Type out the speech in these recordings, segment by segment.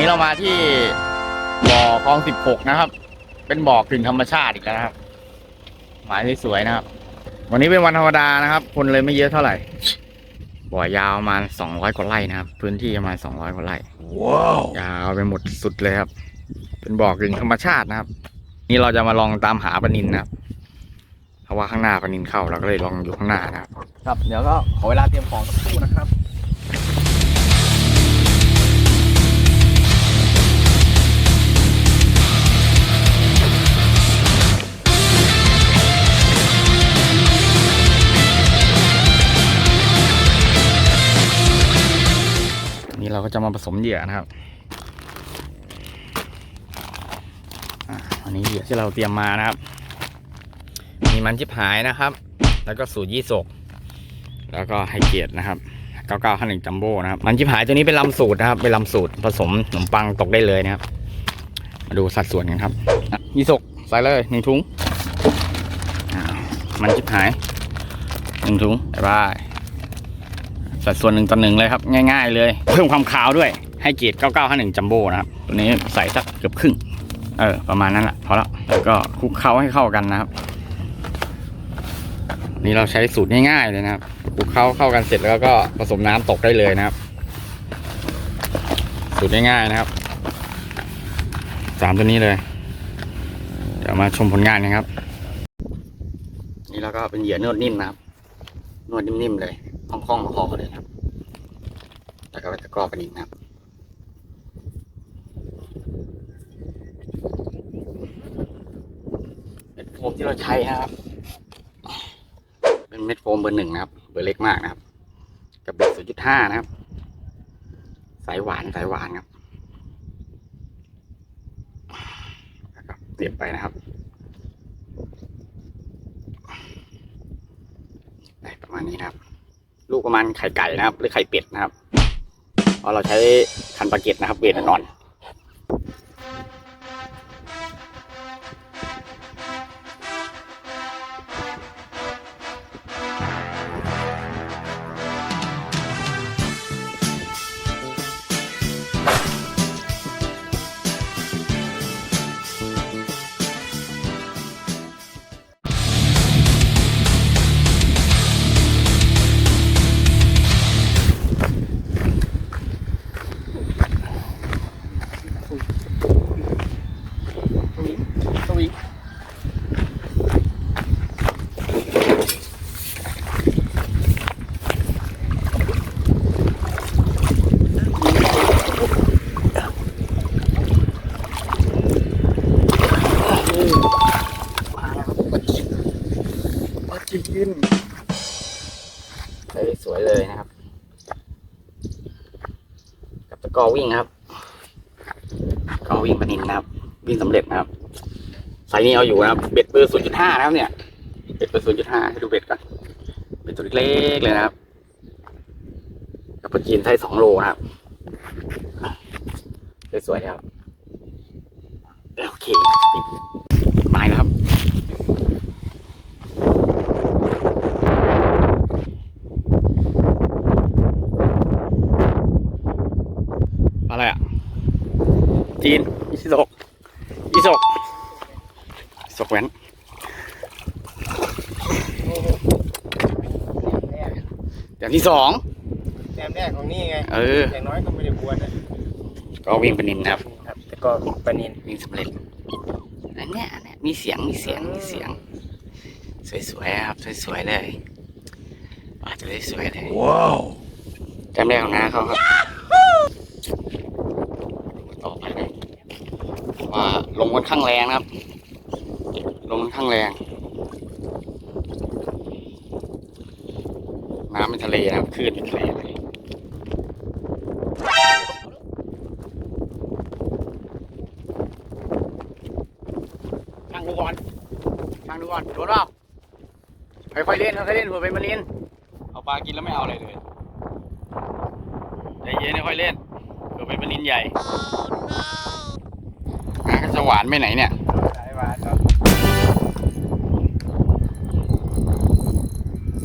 นี้เรามาที่บ่อคลองสิบหกนะครับ เป็นบ่อกึ่งธรรมชาติอีกแล้วนะครับ หมายที่สวยนะครับ วันนี้เป็นวันธรรมดานะครับ คนเลยไม่เยอะเท่าไหร่ บ่อยาวประมาณสองร้อยกว่าไร่นะครับ พื้นที่ประมาณสองร้อยกว่าไร่ ว้าวยาวไปหมดสุดเลยครับ เป็นบ่อกึ่งธรรมชาตินะครับ นี่เราจะมาลองตามหาปลานินนะครับ เพราะว่าข้างหน้าปลานินเข้าเราก็เลยลองอยู่ข้างหน้านะครับ ครับ เดี๋ยวก็ขอเวลาเตรียมของสักครู่นะครับ มาผสมเหยื่อนะครับอันนี้เหยื่อที่เราเตรียมมานะครับ มีมันจิบหายนะครับ แล้วก็สูตรยี่สก แล้วก็ไฮเกียตนะครับ9951จัมโบ้นะครับ มันจิบหายตัวนี้เป็นลำสูตรนะครับ เป็นลำสูตรผสมขนมปังตกได้เลยนะครับ มาดูสัดส่วนกันครับยี่สกใส่เลยหนึ่งถุงมันจิบหายหนึ่งถุงบ๊ายบาย สัดส่วนหนึ่งต่อหนึ่งเลยครับ ง่าย ๆ เลย เพิ่มความขาวด้วยให้เกียรติ9951จัมโบ้นะครับตัวนี้ใส่สักเกือบครึ่ง เออ ประมาณนั้นแหละพอแล้วแล้วก็คลุกเคล้าให้เข้ากันนะครับ นี่เราใช้สูตรง่ายๆเลยนะครับคลุกเคล้าเข้ากันเสร็จแล้วก็ผสมน้ำตกได้เลยนะครับ สูตรง่ายๆนะครับสามตัวนี้เลย เดี๋ยวมาชมผลงานกันครับ นี่เราก็เป็นเหยื่อนวดนิ่มนะครับ นวดนิ่มๆเลย คล่องๆคอเลยนะครับ แล้วก็ไปตะกร้อกันอีกนะครับเม็ดโฟมที่เราใช้นะครับ เป็นเม็ดโฟมเบอร์หนึ่งนะครับ เบอร์เล็กมากนะครับ กับเบ็ดศูนย์จุดห้านะครับ สายหวานสายหวานครับเตรียมไปนะครับได้ประมาณนี้ครับ ประมาณไข่ไก่นะครับ หรือไข่เป็ดนะครับเพราะเราใช้คันปาเก็ตนะครับเวทนอน ดินใส่สวยเลยนะครับ กับตะกอวิ่งครับกร้อวิ่งปนินนะครับ วิ่งสำเร็จนะครับไซส์นี้เอาอยู่นะครับเบ็ดเบอร์ศูนย์จุดห้านะครับเนี่ยเบ็ดเบอร์ศูนย์จุดห้าให้ดูเบ็ดก่อนเบ็ดตัวเล็กๆเลยนะครับกับปลาจีนไซส์สองโลครับสวยๆครับโอเคปิดไม้แล้วครับ อะไรอะ จีนอีสกอีสกอีสกแว้นอย่างที่สองแต้มแรกของนี่ไงเอออย่างน้อยก็ไม่ได้บวนนะก็วิ่งปนินนะครับครับแต่ก็ปลานินวิ่งสำเร็จอันเนี้ยอันเนี้ยมีเสียงมีเสียงมีเสียง สวยๆครับสวยๆเลยอาจจะได้สวยเลยว้าวจำได้ของน้าเขาครับต่อไปเลยว่า ลมค่อนข้างแรงนะครับ ลมค่อนข้างแรง น้ำเป็นทะเลนะครับคลื่นเป็นทะเลเลยช่างดูก่อนช่างดูก่อนโดนเปล่าค่อยๆเล่นค่อยๆเล่นเผื่อเป็นมาเล่นเอาปลากินแล้วไม่เอาอะไรเลยใจเย็นค่อยๆเล่นเผื่อเป็นปลานินใหญ่น้าก็จะ หวานไปไหนเนี่ย สายหวานครับ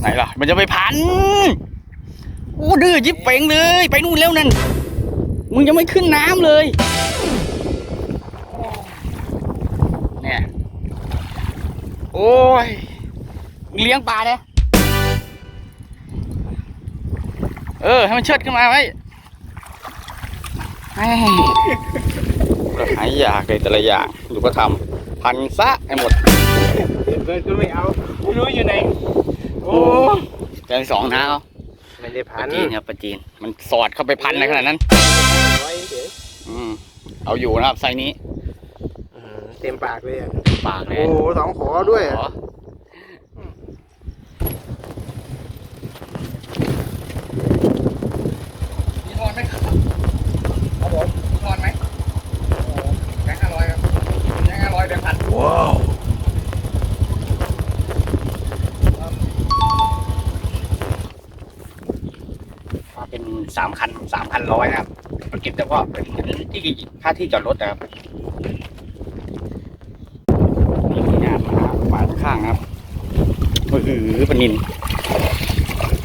ไหนล่ะ มันจะไปพันโอ้ดื้อยิบเป่งเลย ไปนู่นแล้วนั่น มึงยังไม่ขึ้นน้ำเลย เนี่ย โอ้ยเลี้ยงปลาเนี่ยเออ ให้มันเชิดขึ้นมาไว้ หายอยากเลยแต่ละอย่างดูก็ทำพันซะให้หมดเพื่อนก็ไม่เอาไม่รู้อยู่ไหนโอ้แกงสองนะเอาไม่ได้ปพัลานจีนครับปลาจีน มันสอดเข้าไปพันในขนาดนั้นไว้เฉยอืมเอาอยู่นะครับไซส์นี้อืมเต็มปากเลยอะปากเลโอ้ยโหสองขอด้วยอะขอมีทอนไหมครับครับผมมีทอนไหมโอ้โหแบงค์ห้าร้อยครับแบง ค์ห้าร้อยแบงค์พันว้าวมาเป็นสามคันสามพันร้อยนะครับเก็บแต่ว่าเป็นที่ค่าที่จอดรถนะครับนี่คืองานมาฝาข้างครับโอ้โหปนิน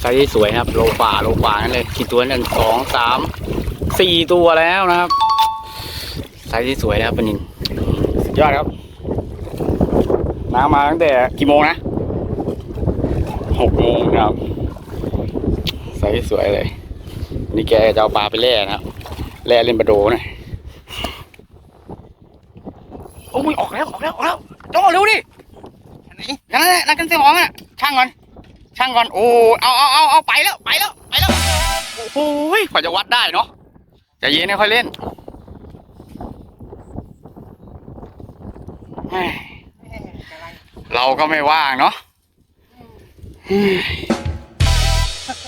ไซส์สวยครับ โลฝ่าโลฝ่านั่นเลยกี่ตัวหนึ่งสองสามสี่ตัวแล้วนะครับไซส์ที่สวยนะครับปนินสุดยอดครับ น้ำมาตั้งแต่กี่โมงนะหกโมงนะครับไซส์สวยเลย นี่แกจะเอาปลาไปแล่นะครับแล่เล่นปลาโดนะโอ้ยออกแล้วออกแล้วออกแล้วโจ้เร็วดิไหนนั่นนั่นนั่นกันเสียงของอะช่างก่อนช่างก่อนโอ้เอาเอาเอาเอาไปแล้วไปแล้วไปแล้วโอ้ยกว่าจะวัดได้เนาะใจะเย็นค่อยเล่นเฮ้ย เราก็ไม่ว่างเนาะเฮ้ย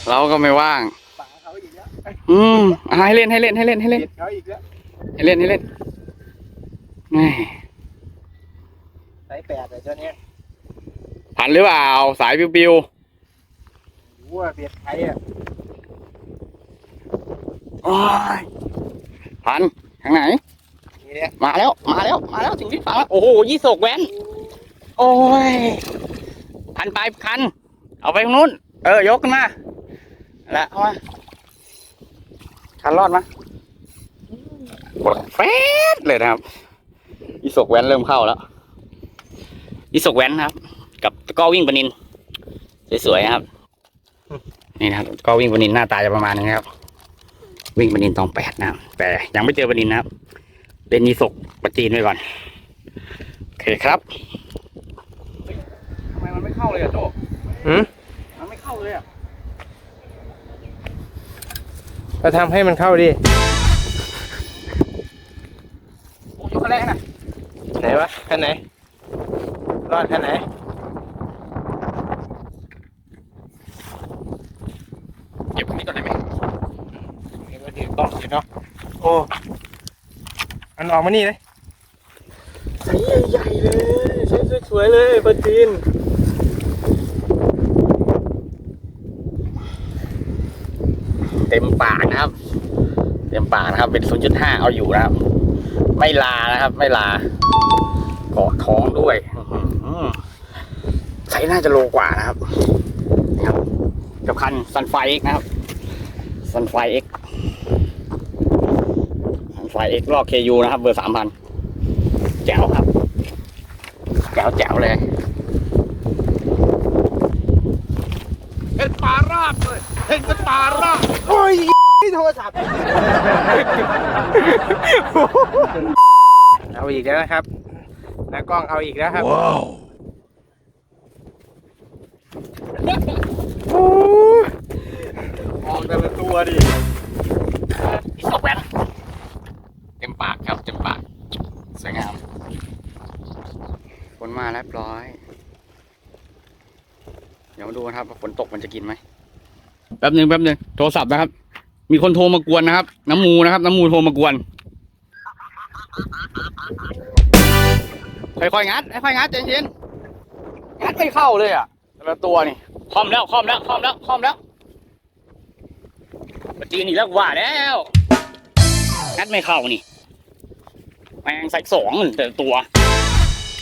เราก็ไม่ว่างปากเขาอีกแล้วอืมอะให้เล่นให้เล่นให้เล่นให้เล่นเด็ดเขาอีกแล้วให้เล่นให้เล่นแหม่สายแปดเลยเจ้าเนี้ยพันหรือเปล่า สายปิวรู้ว่าเบียดไทยอะๆโอ้ยพันทางไหนนี่เนี่ยมาแล้ว มาแล้ว มาแล้วถึงที่ฝังแล้วโอ้โหยี่สกแว้น โอ้ยพันไปคัน เอาไปตรงนู้น เออยกขึ้นมาแล้วเอามาคันรอดมากดแฟดเลยนะครับยี่สกแว้นเริ่มเข้าแล้วยี่สกแว้นครับ กับตะกร้อวิ่งปนินสวยๆครับ นี่นะครับก็วิ่งปนินหน้าตาจะประมาณนี้ครับ วิ่งปนินตองแปดนะครับแต่ยังไม่เจอปนินนะครับเป็นยีสกปะจีนไว้ก่อน โอเคครับ มมันไม่เข้าเลยอะโจหืมมันไม่เข้าเลยอะก็ทำให้มันเข้าดิโอ้ยกระแรกนะไหนวะคันไหน รอดคันไหนเก็บตรงนี้ก่อนได้ไหมเดี๋ยวมาถือกล้องเนาะโอ้อันออกมานี่เลยใหญ่ๆเลยใช้สวยๆเลยปะจีน เต็มปากนะครับ เต็มปากนะครับ เป็น 0.5 เอาอยู่นะครับ ไม่ลานะครับ ไม่ลาเกาะท้องด้วยอื้อหือไซส์น่าจะโลกว่านะครับครับกับคันซันไฟเอ็กนะครับซันไฟเอ็กซันไฟเอ็กลอกเคยูนะครับ เบอร์สามพันแจ๋วครับแจ๋วแจ๋วเลยเป็นปลาราบเลยเห็นเป็นปลาราบ โอ้ยโทรศัพท์ เอาอีกแล้วนะครับนากล้องเอาอีกแล้วครับว้าวโอ้ยออกแต่ละตัวดิอีสกแวนเต็มปากครับ เต็มปาก สวยงามฝนมาเรียบร้อย เดี๋ยวมาดูนะครับว่าฝนตกมันจะกินไหมแป๊บหนึ่งแป๊บหนึ่งโทรศัพท์นะครับ มีคนโทรมากวนนะครับ น้ำมูนะครับ น้ำมูโทรมากวนค่อยๆงัดค่อยๆงัดใจเย็นงัดไม่เข้าเลยอะแต่ละตัวนี่คอมแล้วคอมแล้วคอมแล้วคอมแล้วมาจีนอีกแล้วว่าแล้วงัดไม่เข้านี่แมงใส่สองแต่ตัว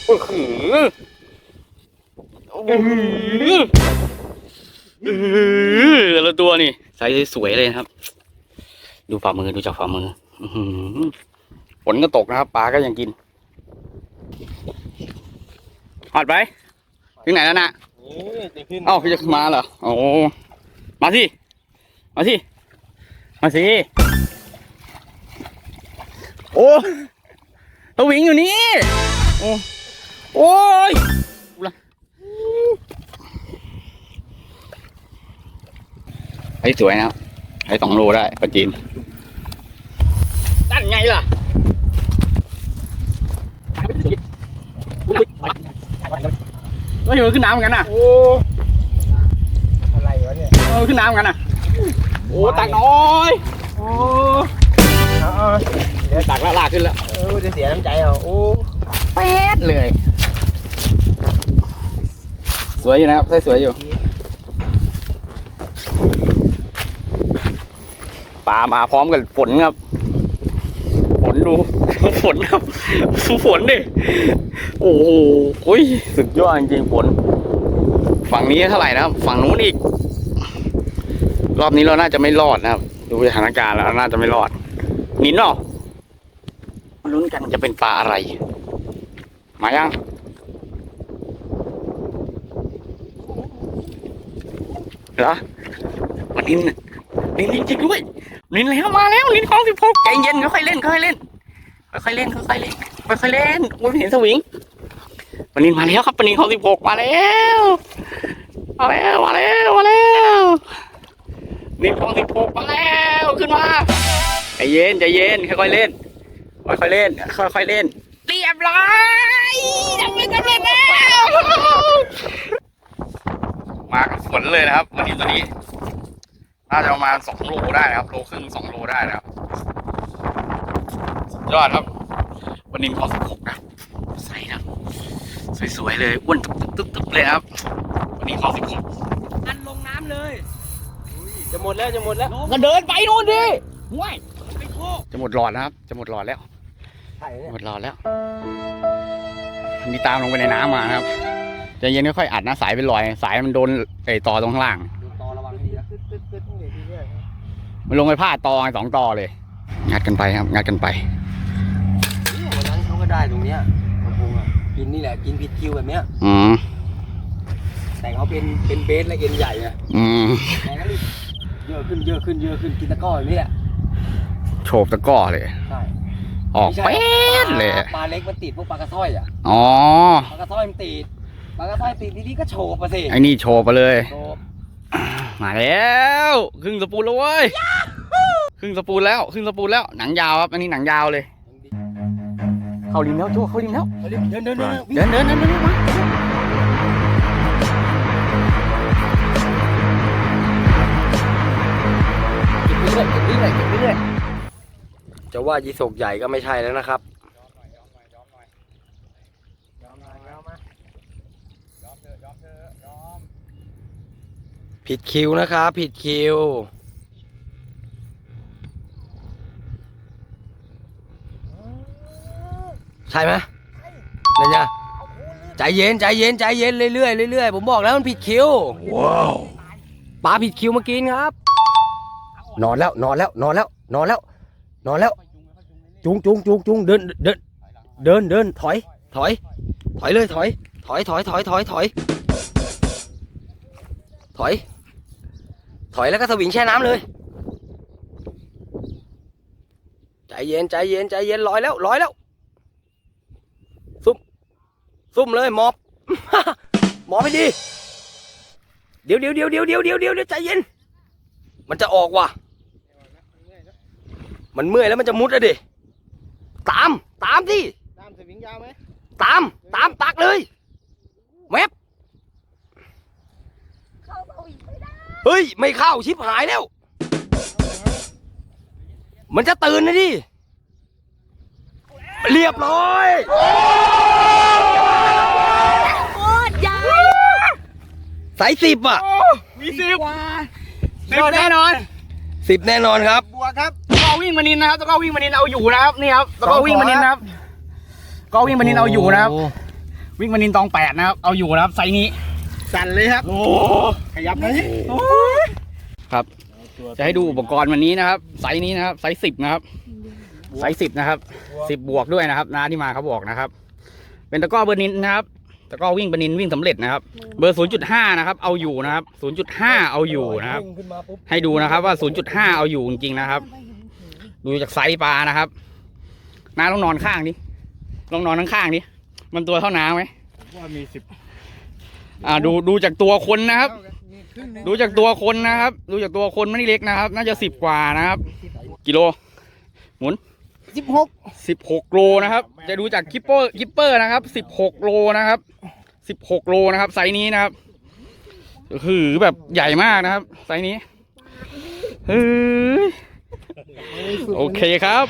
โอ้โหโอ้โหโอ้โหแต่ละตัวนี่ใส่สวยเลยครับ ดูฝ่ามือดูจากฝ่ามืออื้อหือฝนก็ตกนะครับปลาก็ยังกินหอดไปถึงไหนแล้วนะนี่จะขึ้นเอ้าพี่จะมาเหรอโอ้มาสิมาสิมาสิโอ้ตะหวิงอยู่นี่โอ้โอ้ยไอ้สวยนะครับ ไอ้สองโลได้ปลาจีนนั่นไงล่ะเฮ้ยมันขึ้นน้ำกันน่ะ โอ้อะไรวะเนี่ยเออขึ้นน้ำกันน่ะ โอ้ตักน้อยโอ้เอาเอาเดี๋ยวตักแล้วลากขึ้นแล้วเออจะเสียน้ำใจเอาโอ้แป๊ดเลย สวยอยู่นะครับใส่สวยอยู่ ปลามาพร้อมกับฝนครับ ฝนดู ฝนครับฝนดิโอ้โหอ้ยสุดยอดจริงฝน ฝั่งนี้เท่าไหร่นะครับ ฝั่งนู้นอีก รอบนี้เราน่าจะไม่รอดนะครับ ดูสถานการณ์แล้วน่าจะไม่รอดหนินเนาะมาลุ้นกันจะเป็นปลาอะไร มายังเหรอวันนิ นน่ะนินจริงๆด้วยนินแล้วมาแล้วนินของสิบหกใจเย็นค่อยๆเล่นค่อยๆเล่นค่อยๆเล่นค่อยๆเล่นค่อยๆเล่นโอ้ยเห็นสวิงวันนินมาแล้วครับวันนินของสิบหกมาแล้วมาแล้วมาแล้วมาแล้วนินของสิบหกมาแล้วขึ้นมาใจเย็นใจเย็นค่อยๆเล่นค่อยๆเล่นค่อยๆเล่นเรียบร้อยทำเป็นสำเร็จแล้วมากับฝนเลยนะครับวันนี้ตัวนี้น่าจะประมาณสองโลได้นะครับโลครึ่งสองโลได้นะครับสุดยอดครับวันนี้เขาสิบหกนะใส่นะสวยๆเลยอ้วนตึ๊บตึ๊บตึ๊บตึ๊บเลยครับวันนี้เขาสิบหกอันลงน้ำเลยจะหมดแล้วจะหมดแล้วก็เดินไปนู่นดิว้ายไปโคกจะหมดหลอดนะครับ จะหมดหลอดแล้วไข่เนี่ยหมดหลอดแล้วอันนี่ตามลงไปในน้ำมานะครับใจเย็นค่อยๆอัดนะสายเป็นรอย สายมันโดนไอ้ต่อตรงข้างล่าง มันลงไปพาดตอไงสองตอเลย งัดกันไปครับ งัดกันไปวันนั้นเขาก็ได้ตรงเนี้ยกระพงอะกินนี่แหละกินผิดคิวแบบเนี้ยอืมแต่เขาเป็นเป็นเบสและเอ็นใหญ่ไงอืมแต่ก็รีบเยอะขึ้นเยอะขึ้นเยอะขึ้นกินตะกร้อแบบนี้แหละโฉบตะกร้อเลยใช่ออกไม่ใช่เป๊ดเลยปาปลาเล็กมันติดพวกปลากระท้อยอะอ๋อปลากระท้อยมันติดปลากระท้อยติดทีนี้ก็โฉบไปสิไอ้นี่โชว์ไปเลยโฉบ มาแล้วครึ่งสปูนแล้วเว้ยครึ่งสปูนแล้วครึ่งสปูนแล้วหนังยาวครับอันนี้หนังยาวเลย เข้าริมแล้วโจ้เข้าริมแล้วเดินเดินเดินเดินเดินเดินเดินเดินมาเก็บไปเรื่อยเก็บไปเรื่อยเก็บไปเรื่อยจะว่ายีสกใหญ่ก็ไม่ใช่แล้วนะครับ ผิดคิวนะครับผิดคิว ใช่ไหมนั่นไงใจเย็นใจเย็นใจเย็นเรื่อยๆเรื่อยๆผมบอกแล้วมันผิดคิวว้าวปลาผิดคิวมากินครับ นอนแล้วนอนแล้วนอนแล้วนอนแล้ว นอนแล้ว จุงจุงจุงจุงเดินเดินเดินเดินถอย ถอย ถอยเลยถอย ถอยถอยถอยถอยถอยถอย ถอยแล้วก็สวิงแช่น้ำเลย ใจเย็นใจเย็นใจเย็นลอยแล้วลอยแล้ว ซุ่มซุ่มเลยหมอบหมอบไปดี เดี๋ยวเดี๋ยวเดี๋ยวเดี๋ยวเดี๋ยวเดี๋ยวเดี๋ยวใจเย็น มันจะออกว่ะ มันเมื่อยแล้วมันจะมุดอะดิ ตาม ตามที่ตามสวิงยาวไหมตาม ตามตักเลย เฮ้ย ไม่เข้าชิบหายแล้ว มันจะตื่นนะดิ เรียบร้อยโคตรใหญ่สายสิบอะมีสิบสิบแน่นอนสิบแน่นอนครับบัวครับก็วิ่งมานินนะครับแล้วก็วิ่งมานินเอาอยู่นะครับนี่ครับแล้วก็วิ่งมานินนะครับ ก็วิ่งมานินเอาอยู่นะครับ วิ่งมานินตองแปดนะครับเอาอยู่นะครับไซส์นี้ สั่นเลยครับ โอ้ขยับเลยครับ จะให้ดูอุปกรณ์วันนี้นะครับ ไซส์นี้นะครับ ไซส์สิบนะครับ ไซส์สิบนะครับ สิบบวกด้วยนะครับน้าที่มาเขาบอกนะครับ เป็นตะกร้อเบอร์นินนะครับ ตะกร้อวิ่งเบอร์นินวิ่งสำเร็จนะครับ เบอร์0.5นะครับ เอาอยู่นะครับ0.5เอาอยู่นะครับขึ้นมาปุ๊บให้ดูนะครับว่า0.5เอาอยู่จริงๆนะครับ ดูจากไซส์ปลานะครับ น้าต้องนอนข้างดิลองนอนข้างๆดิมันตัวเท่าน้าไหมว่ามีสิบ อ่าดูดูจากตัวคนนะครับมีครึ่งหนึงดูจากตัวคนนะครับ ดูจากตัวคนไม่ได้เล็กนะครับ น่าจะสิบกว่านะครับ กิโลสิบหกสิบหกโลนะครับ จะดูจากคิปเปอร์คิปเปอร์นะครับสิบหกโลนะครับสิบหกโลนะครับ ไซส์นี้นะครับคือแบบใหญ่มากนะครับ ไซส์นี้เฮ้ยโอเคครับ